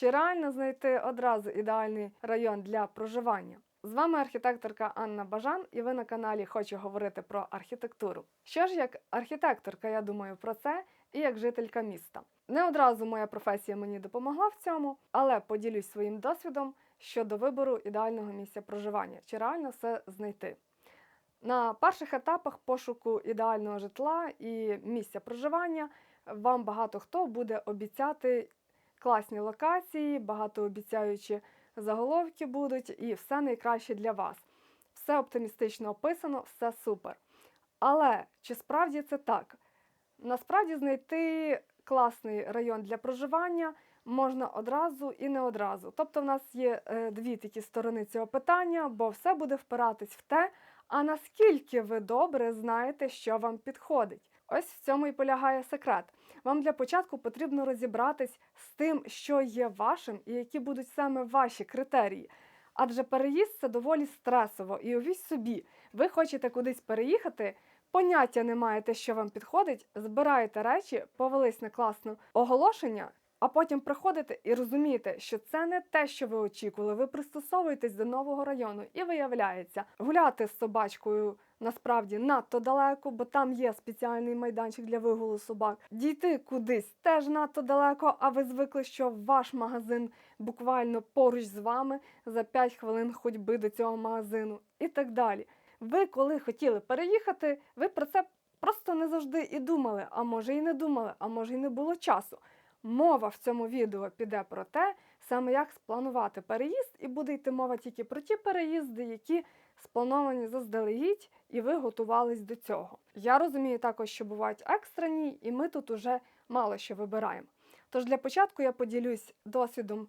Чи реально знайти одразу ідеальний район для проживання? З вами архітекторка Анна Бажан, і ви на каналі Хочу говорити про архітектуру. Що ж, як архітекторка, я думаю про це, і як жителька міста. Не одразу моя професія мені допомогла в цьому, але поділюсь своїм досвідом щодо вибору ідеального місця проживання, чи реально все знайти. На перших етапах пошуку ідеального житла і місця проживання вам багато хто буде обіцяти класні локації, багатообіцяючі заголовки будуть, і все найкраще для вас. Все оптимістично описано, все супер. Але чи справді це так? Насправді знайти класний район для проживання можна одразу і не одразу. Тобто, в нас є е, дві такі сторони цього питання, бо все буде впиратись в те, а наскільки ви добре знаєте, що вам підходить. Ось в цьому і полягає секрет. Вам для початку потрібно розібратись з тим, що є вашим і які будуть саме ваші критерії. Адже переїзд це доволі стресово, і увіть собі, ви хочете кудись переїхати, поняття не маєте, що вам підходить, збираєте речі, повелись на класне оголошення, а потім приходите і розумієте, що це не те, що ви очікували. Ви пристосовуєтесь до нового району, і виявляється, гуляти з собачкою насправді надто далеко, бо там є спеціальний майданчик для вигулу собак. Дійти кудись теж надто далеко, а ви звикли, що ваш магазин буквально поруч з вами за 5 хвилин ходьби до цього магазину і так далі. Ви, коли хотіли переїхати, ви про це просто не завжди і думали, а може і не думали, а може і не було часу. Мова в цьому відео піде про те, саме як спланувати переїзд, і буде йти мова тільки про ті переїзди, які сплановані заздалегідь, і ви готувались до цього. Я розумію також, що бувають екстрені, і ми тут уже мало що вибираємо. Тож для початку я поділюсь досвідом,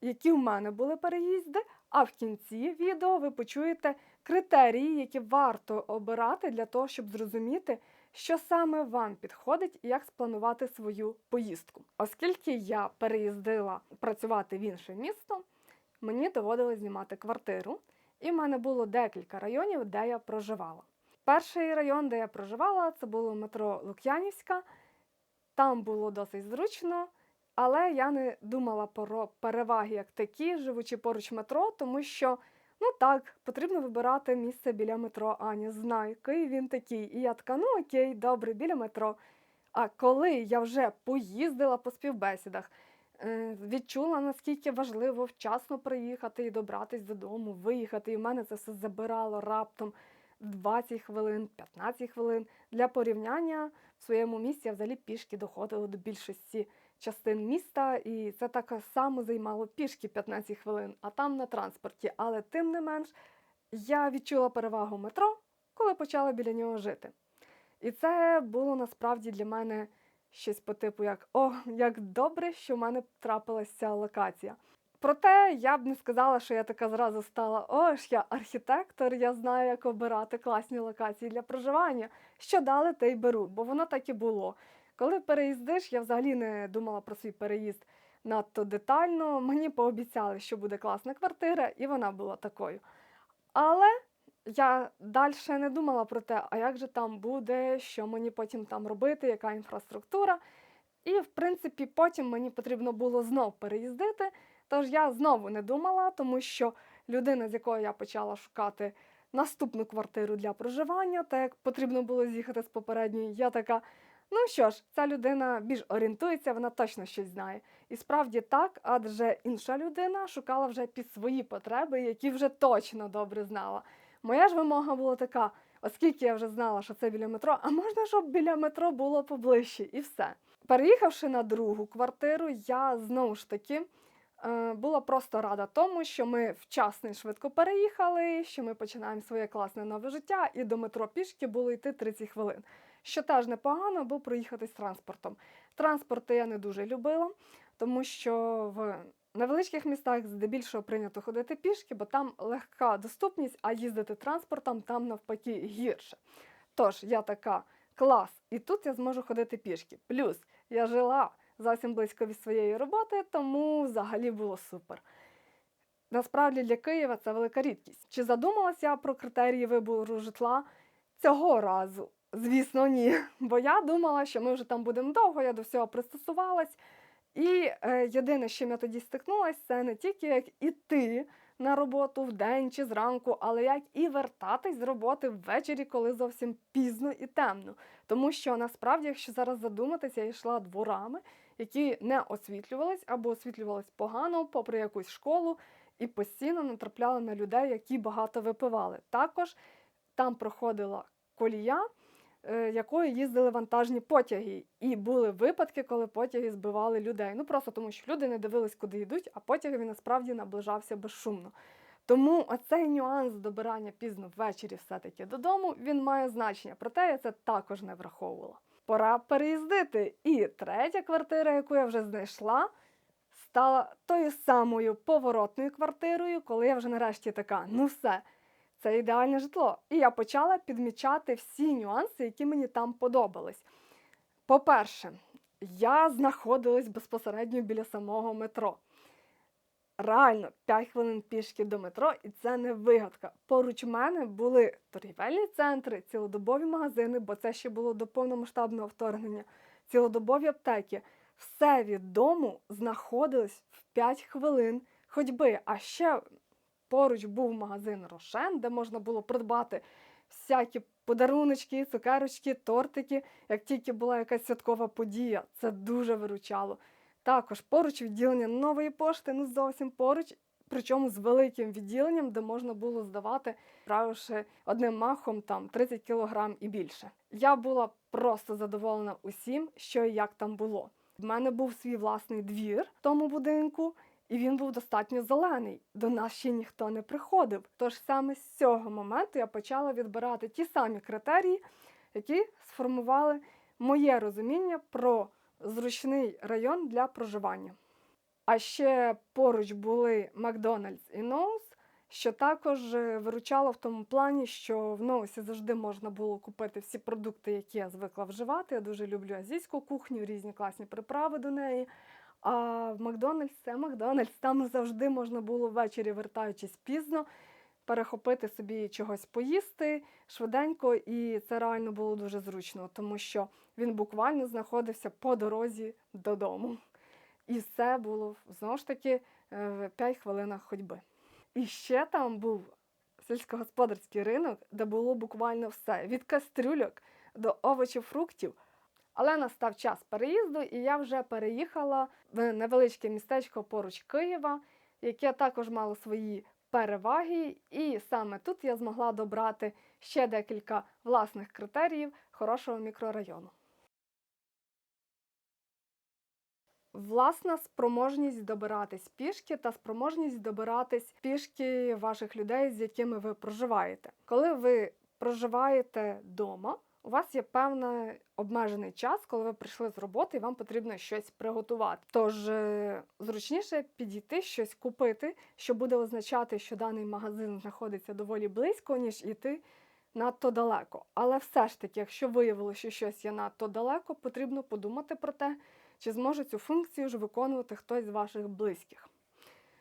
які в мене були переїзди, а в кінці відео ви почуєте критерії, які варто обирати для того, щоб зрозуміти, що саме вам підходить і як спланувати свою поїздку. Оскільки я переїздила працювати в інше місто, мені доводилось знімати квартиру, і в мене було декілька районів, де я проживала. Перший район, де я проживала, це було метро Лук'янівська. Там було досить зручно, але я не думала про переваги як такі, живучи поруч метро, тому що Ну так, потрібно вибирати місце біля метро. Аня, знаю, який він такий. І я така, ну окей, добре, біля метро. А коли я вже поїздила по співбесідах, е, відчула, наскільки важливо вчасно приїхати і добратись додому, виїхати. І в мене це все забирало раптом 20 хвилин, 15 хвилин. Для порівняння в своєму місці я взагалі пішки доходила до більшості частин міста, і це так само займало пішки 15 хвилин, а там на транспорті. Але тим не менш я відчула перевагу метро, коли почала біля нього жити. І це було насправді для мене щось по типу, як о, як добре, що в мене трапилася ця локація. Проте я б не сказала, що я така зразу стала: о, ж я архітектор, я знаю, як обирати класні локації для проживання. Що дали, те й беру, бо воно так і було. Коли переїздиш, я взагалі не думала про свій переїзд надто детально. Мені пообіцяли, що буде класна квартира, і вона була такою. Але я далі не думала про те, а як же там буде, що мені потім там робити, яка інфраструктура. І, в принципі, потім мені потрібно було знов переїздити. Тож я знову не думала, тому що людина, з якою я почала шукати наступну квартиру для проживання, так як потрібно було з'їхати з попередньої, я така. Ну що ж, ця людина більш орієнтується, вона точно щось знає. І справді так, адже інша людина шукала вже під свої потреби, які вже точно добре знала. Моя ж вимога була така, оскільки я вже знала, що це біля метро, а можна, щоб біля метро було поближче, і все. Переїхавши на другу квартиру, я знову ж таки е, була просто рада тому, що ми вчасно і швидко переїхали, що ми починаємо своє класне нове життя, і до метро пішки було йти 30 хвилин що теж непогано, бо проїхатись транспортом. Транспорти я не дуже любила, тому що в невеличких містах здебільшого прийнято ходити пішки, бо там легка доступність, а їздити транспортом там навпаки гірше. Тож я така клас, і тут я зможу ходити пішки. Плюс я жила зовсім близько від своєї роботи, тому взагалі було супер. Насправді для Києва це велика рідкість. Чи задумалася я про критерії вибору житла цього разу? Звісно, ні. Бо я думала, що ми вже там будемо довго, я до всього пристосувалась. І е, єдине, з чим я тоді стикнулася, це не тільки як іти на роботу вдень чи зранку, але як і вертатись з роботи ввечері, коли зовсім пізно і темно. Тому що насправді, якщо зараз задуматися, я йшла дворами, які не освітлювались або освітлювались погано, попри якусь школу, і постійно натрапляла на людей, які багато випивали. Також там проходила колія, якою їздили вантажні потяги. І були випадки, коли потяги збивали людей. Ну просто тому, що люди не дивились, куди йдуть, а потяг він насправді наближався безшумно. Тому оцей нюанс добирання пізно ввечері все-таки додому він має значення. Проте я це також не враховувала. Пора переїздити. І третя квартира, яку я вже знайшла, стала тою самою поворотною квартирою, коли я вже нарешті така, ну все, це ідеальне житло. І я почала підмічати всі нюанси, які мені там подобались. По-перше, я знаходилась безпосередньо біля самого метро. Реально 5 хвилин пішки до метро, і це не вигадка. Поруч мене були торгівельні центри, цілодобові магазини, бо це ще було до повномасштабного вторгнення, цілодобові аптеки. Все від дому знаходилось в 5 хвилин ходьби. А ще поруч був магазин Рошен, де можна було придбати всякі подаруночки, цукерочки, тортики. Як тільки була якась святкова подія, це дуже виручало. Також поруч відділення нової пошти, ну зовсім поруч, причому з великим відділенням, де можна було здавати, правивши одним махом там 30 кілограм і більше. Я була просто задоволена усім, що і як там було. В мене був свій власний двір в тому будинку, і він був достатньо зелений. До нас ще ніхто не приходив. Тож саме з цього моменту я почала відбирати ті самі критерії, які сформували моє розуміння про зручний район для проживання. А ще поруч були Макдональдс і Ноус, що також е, виручало в тому плані, що в Ноусі завжди можна було купити всі продукти, які я звикла вживати. Я дуже люблю азійську кухню, різні класні приправи до неї. А в Макдональдс це Макдональдс. Там завжди можна було ввечері, вертаючись пізно, перехопити собі чогось поїсти швиденько, і це реально було дуже зручно, тому що він буквально знаходився по дорозі додому. І все було знову ж таки в 5 хвилинах ходьби. І ще там був сільськогосподарський ринок, де було буквально все: від кастрюльок до овочів, фруктів. Але настав час переїзду, і я вже переїхала в невеличке містечко поруч Києва, яке також мало свої переваги. І саме тут я змогла добрати ще декілька власних критеріїв хорошого мікрорайону. Власна спроможність добиратись пішки та спроможність добиратись пішки ваших людей, з якими ви проживаєте. Коли ви проживаєте вдома, у вас є певний обмежений час, коли ви прийшли з роботи і вам потрібно щось приготувати. Тож е, зручніше підійти щось купити, що буде означати, що даний магазин знаходиться доволі близько, ніж йти надто далеко. Але все ж таки, якщо виявилося, що щось є надто далеко, потрібно подумати про те, чи зможе цю функцію ж виконувати хтось з ваших близьких.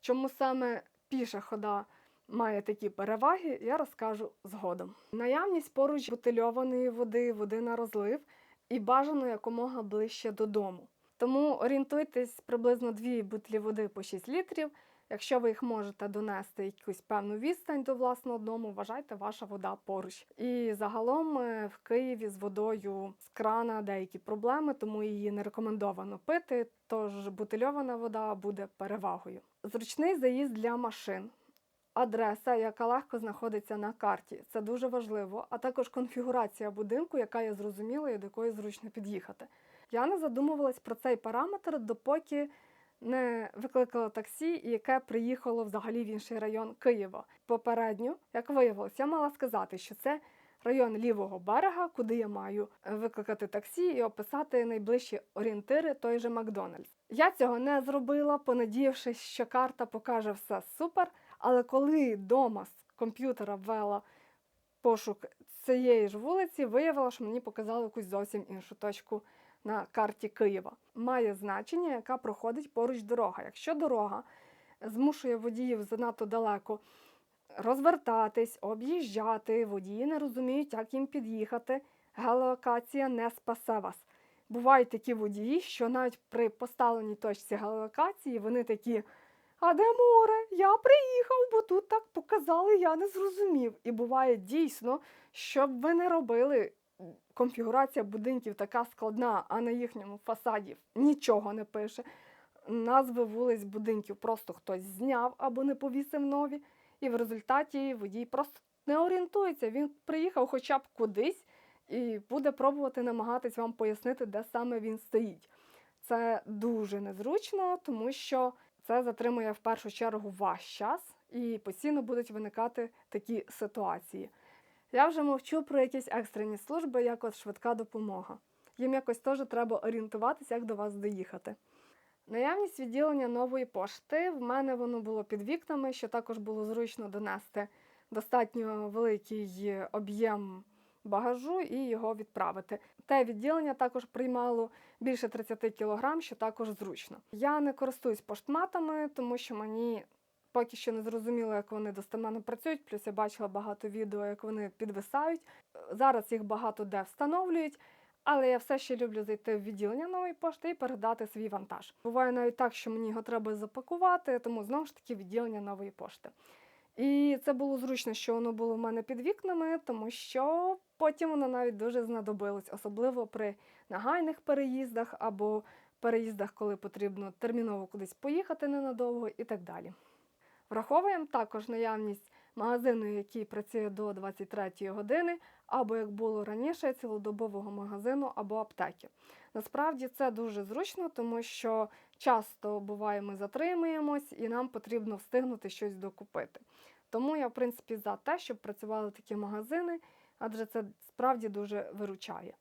Чому саме піша хода має такі переваги, я розкажу згодом. Наявність поруч бутильованої води, води на розлив і бажано якомога ближче додому. Тому орієнтуйтесь приблизно дві бутлі води по 6 літрів. Якщо ви їх можете донести якусь певну відстань до власного дому, вважайте ваша вода поруч. І загалом е, в Києві з водою з крана деякі проблеми, тому її не рекомендовано пити. Тож бутильована вода буде перевагою. Зручний заїзд для машин. Адреса, яка легко знаходиться на карті, це дуже важливо, а також конфігурація будинку, яка є зрозумілою, до якої зручно під'їхати. Я не задумувалась про цей параметр, допоки не викликала таксі, яке приїхало взагалі в інший район Києва. Попередньо, як виявилось, я мала сказати, що це район лівого берега, куди я маю викликати таксі і описати найближчі орієнтири, той же Макдональдс. Я цього не зробила, понадіявшись, що карта покаже все супер. Але коли вдома з комп'ютера ввела пошук цієї ж вулиці, виявила, що мені показали якусь зовсім іншу точку на карті Києва. Має значення, яка проходить поруч дорога. Якщо дорога змушує водіїв занадто далеко розвертатись, об'їжджати, водії не розуміють, як їм під'їхати, геолокація не спасе вас. бувають такі водії, що навіть при поставленій точці геолокації вони такі. А де море? Я приїхав, бо тут так показали, я не зрозумів. І буває дійсно, щоб ви не робили, конфігурація будинків така складна, а на їхньому фасаді нічого не пише. Назви вулиць будинків просто хтось зняв або не повісив нові, і в результаті водій просто не орієнтується. Він приїхав хоча б кудись і буде пробувати намагатись вам пояснити, де саме він стоїть. Це дуже незручно, тому що це затримує в першу чергу ваш час і постійно будуть виникати такі ситуації. Я вже мовчу про якісь екстрені служби, як от швидка допомога. Їм якось теж треба орієнтуватися, як до вас доїхати. Наявність відділення нової пошти. В мене воно було під вікнами, що також було зручно донести достатньо великий об'єм багажу і його відправити. Те відділення також приймало більше 30 кг, що також зручно. Я не користуюсь поштматами, тому що мені поки що не зрозуміло, як вони достеменно працюють. Плюс я бачила багато відео, як вони підвисають. Зараз їх багато де встановлюють. Але я все ще люблю зайти в відділення нової пошти і передати свій вантаж. Буває навіть так, що мені його треба запакувати, тому знову ж таки відділення нової пошти. І це було зручно, що воно було в мене під вікнами, тому що потім воно навіть дуже знадобилось, особливо при нагайних переїздах або переїздах, коли потрібно терміново кудись поїхати ненадовго і так далі. Враховуємо також наявність магазину, який працює до 23-ї години, або як було раніше, цілодобового магазину або аптеки. Насправді це дуже зручно, тому що часто буває, ми затримуємось і нам потрібно встигнути щось докупити. Тому я, в принципі, за те, щоб працювали такі магазини, адже це справді дуже виручає.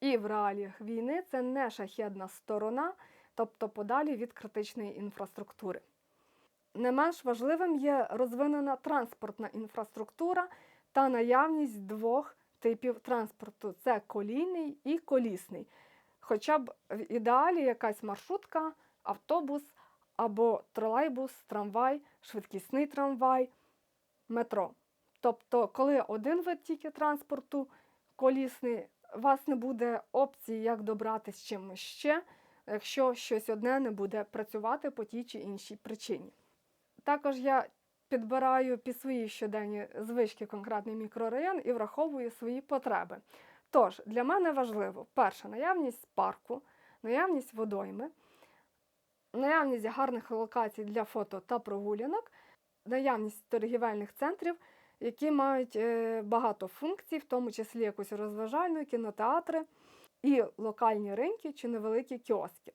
І в реаліях війни це не шахідна сторона, тобто подалі від критичної інфраструктури. Не менш важливим є розвинена транспортна інфраструктура та наявність двох типів транспорту це колійний і колісний. Хоча б в ідеалі якась маршрутка, автобус або тролейбус, трамвай, швидкісний трамвай, метро. Тобто, коли один вид тільки транспорту колісний, у вас не буде опції, як добратися чимось ще, якщо щось одне не буде працювати по тій чи іншій причині. Також я підбираю під свої щоденні звички конкретний мікрорайон і враховую свої потреби. Тож, для мене важливо перше, наявність парку, наявність водойми, наявність гарних локацій для фото та прогулянок, наявність торгівельних центрів, які мають е, багато функцій, в тому числі якусь розважальну, кінотеатри і локальні ринки чи невеликі кіоски.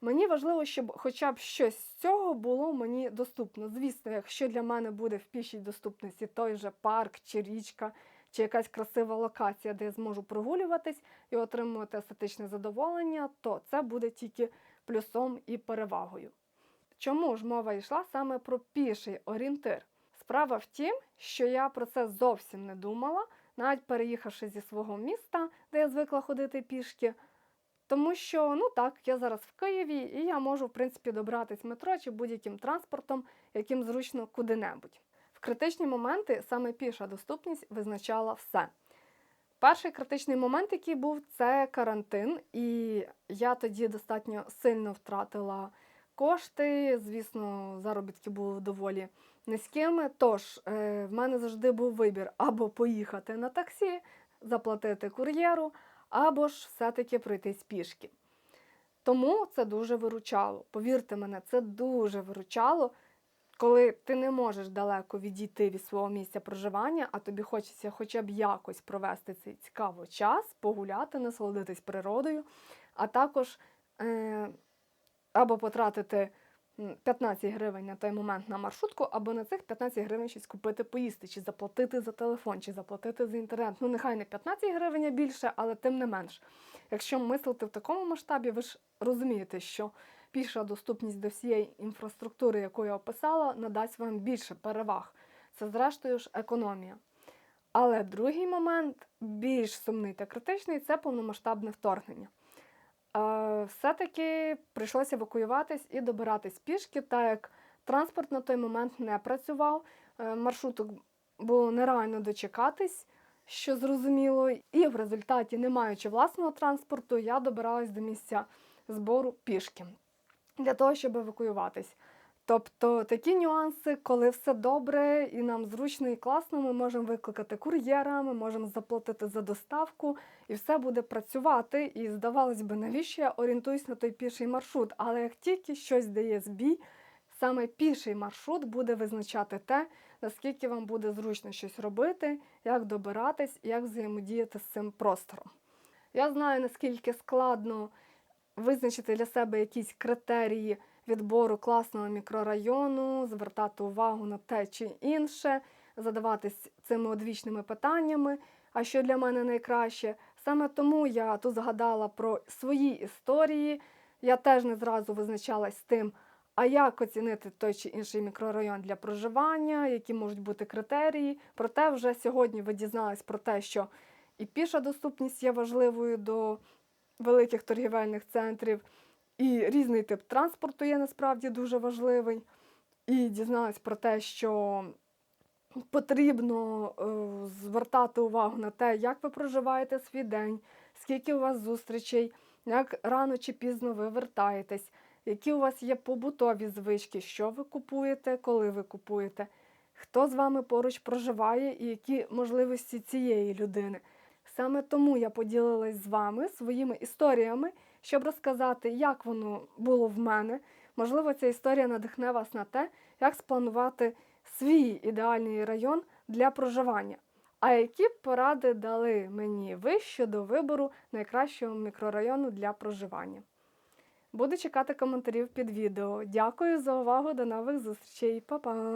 Мені важливо, щоб хоча б щось з цього було мені доступно. Звісно, якщо для мене буде в пішій доступності той же парк чи річка, чи якась красива локація, де я зможу прогулюватись і отримувати естетичне задоволення, то це буде тільки плюсом і перевагою. Чому ж мова йшла саме про піший орієнтир? Справа в тім, що я про це зовсім не думала, навіть переїхавши зі свого міста, де я звикла ходити пішки. Тому що, ну так, я зараз в Києві, і я можу, в принципі, добратись метро чи будь-яким транспортом, яким зручно куди-небудь. В критичні моменти саме піша доступність визначала все. Перший критичний момент, який був, це карантин, і я тоді достатньо сильно втратила кошти. Звісно, заробітки були доволі низькими. Тож, е, в мене завжди був вибір або поїхати на таксі, заплатити кур'єру або ж все-таки пройтись пішки. Тому це дуже виручало. Повірте мене, це дуже виручало, коли ти не можеш далеко відійти від свого місця проживання, а тобі хочеться хоча б якось провести цей цікавий час, погуляти, насолодитись природою, а також е, або потратити 15 гривень на той момент на маршрутку, або на цих 15 гривень щось купити, поїсти, чи заплатити за телефон, чи заплатити за інтернет. Ну, нехай не 15 гривень а більше, але тим не менш. Якщо мислити в такому масштабі, ви ж розумієте, що піша доступність до всієї інфраструктури, яку я описала, надасть вам більше переваг. Це, зрештою ж, економія. Але другий момент, більш сумний та критичний, це повномасштабне вторгнення. Все-таки прийшлося евакуюватись і добиратись пішки, так як транспорт на той момент не працював, е, маршруток було нереально дочекатись. що зрозуміло, і в результаті, не маючи власного транспорту, я добиралась до місця збору пішки для того, щоб евакуюватись. Тобто такі нюанси, коли все добре і нам зручно і класно, ми можемо викликати кур'єра, ми можемо заплатити за доставку, і все буде працювати. І здавалось би, навіщо я орієнтуюсь на той піший маршрут? Але як тільки щось дає збій, саме піший маршрут буде визначати те, наскільки вам буде зручно щось робити, як добиратись, як взаємодіяти з цим простором. Я знаю, наскільки складно визначити для себе якісь критерії відбору класного мікрорайону, звертати увагу на те чи інше, задаватись цими одвічними питаннями. А що для мене найкраще? Саме тому я тут згадала про свої історії. Я теж не зразу визначалась з тим, а як оцінити той чи інший мікрорайон для проживання, які можуть бути критерії. Проте вже сьогодні ви дізнались про те, що і піша доступність є важливою до великих торгівельних центрів, і різний тип транспорту є насправді дуже важливий. І дізналась про те, що потрібно е, звертати увагу на те, як ви проживаєте свій день, скільки у вас зустрічей, як рано чи пізно ви вертаєтесь, які у вас є побутові звички, що ви купуєте, коли ви купуєте, хто з вами поруч проживає і які можливості цієї людини. Саме тому я поділилась з вами своїми історіями, щоб розказати, як воно було в мене. Можливо, ця історія надихне вас на те, як спланувати свій ідеальний район для проживання. А які б поради дали мені ви щодо вибору найкращого мікрорайону для проживання? Буду чекати коментарів під відео. Дякую за увагу. До нових зустрічей. Па-па!